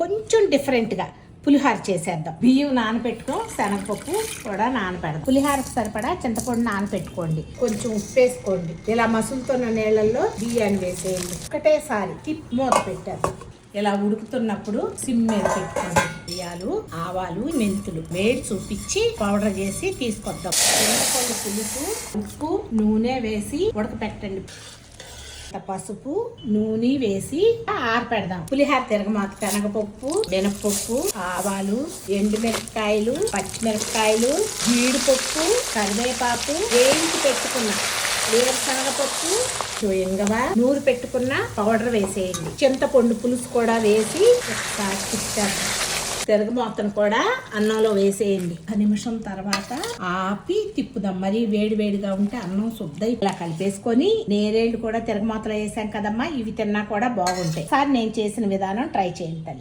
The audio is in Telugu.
కొంచెం డిఫరెంట్గా పులిహార చేసేద్దాం. బియ్యం నానబెట్టుకో శనగపప్పు కూడా నానబెడదాం పులిహారకు సరిపడా చింతపండు నానబెట్టుకోండి కొంచెం ఉప్పు వేసుకోండి. ఇలా మసులుతున్న నీళ్ళల్లో బియ్యాన్ని వేసేయండి. ఒకటేసారి తిప్పి మూత పెట్టారు ఇలా ఉడుకుతున్నప్పుడు సిమ్ మీద పెట్టుకోండి. బియ్యాలు ఆవాలు మెంతులు వేడి చూపించి పౌడర్ చేసి తీసుకొద్దాం. చింతపండు పులుసు ఉప్పు నూనె వేసి ఉడకపెట్టండి. పసుపు నూనె వేసి ఆరపెడదాం. పులిహార తిరగమాకు శనగపప్పు మినపప్పు ఆవాలు ఎండుమిరపకాయలు పచ్చిమిరపకాయలు జీడిపప్పు కరివేపాకు వేయించి పెట్టుకున్న. వేరుశనగపప్పు ఇంగవ నూరు పెట్టుకున్న పౌడర్ వేసేయండి. చింతపండు పులుసు కూడా వేసి ఒకసారి తిప్పారు తిరగమోతను కూడా అన్నంలో వేసేయండి. ఒక నిమిషం తర్వాత ఆపి తిప్పుదాం. మరి వేడి వేడిగా ఉంటే అన్నం శుద్ధ ఇలా కలిపేసుకొని నేరేళ్ళు కూడా తిరగమూతలు వేసాం కదమ్మా. ఇవి తిన్నా కూడా బాగుంటాయి. సార్ నేను చేసిన విధానం ట్రై చేయండి తల్లి.